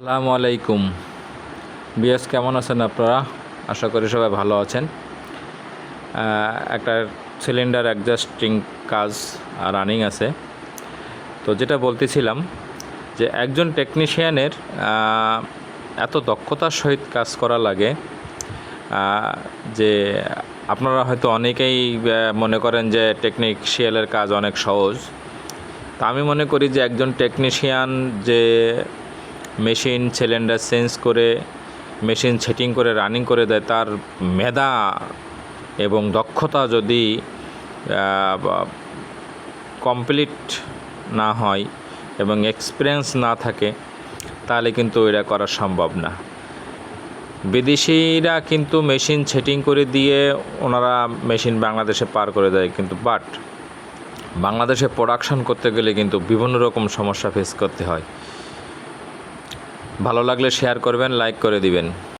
আসসালামু আলাইকুম। বিএস কেমন আছেন আপনারা? আশা করি সবাই ভালো আছেন। একটা সিলিন্ডার অ্যাডজাস্টিং কাজ রানিং আছে। তো যেটা বলতেছিলাম যে একজন টেকনিশিয়ানের এত দক্ষতার সহিত কাজ করা লাগে যে আপনারা হয়তো অনেকেই মনে করেন যে টেকনিশিয়ালের কাজ অনেক সহজ। তা আমি মনে করি যে একজন টেকনিশিয়ান যে মেশিন সিলিন্ডার চেঞ্জ করে, মেশিন সেটিং করে, রানিং করে দেয়, তার মেধা এবং দক্ষতা যদি কমপ্লিট না হয় এবং এক্সপিরিয়েন্স না থাকে, তাহলে কিন্তু এটা করা সম্ভব না। বিদেশিরা কিন্তু মেশিন সেটিং করে দিয়ে ওনারা মেশিন বাংলাদেশে পার করে দেয় কিন্তু, বাট বাংলাদেশে প্রোডাকশন করতে গেলে কিন্তু বিভিন্ন রকম সমস্যা ফেস করতে হয়। ভালো লাগলে শেয়ার করবেন লাইক করে দিবেন।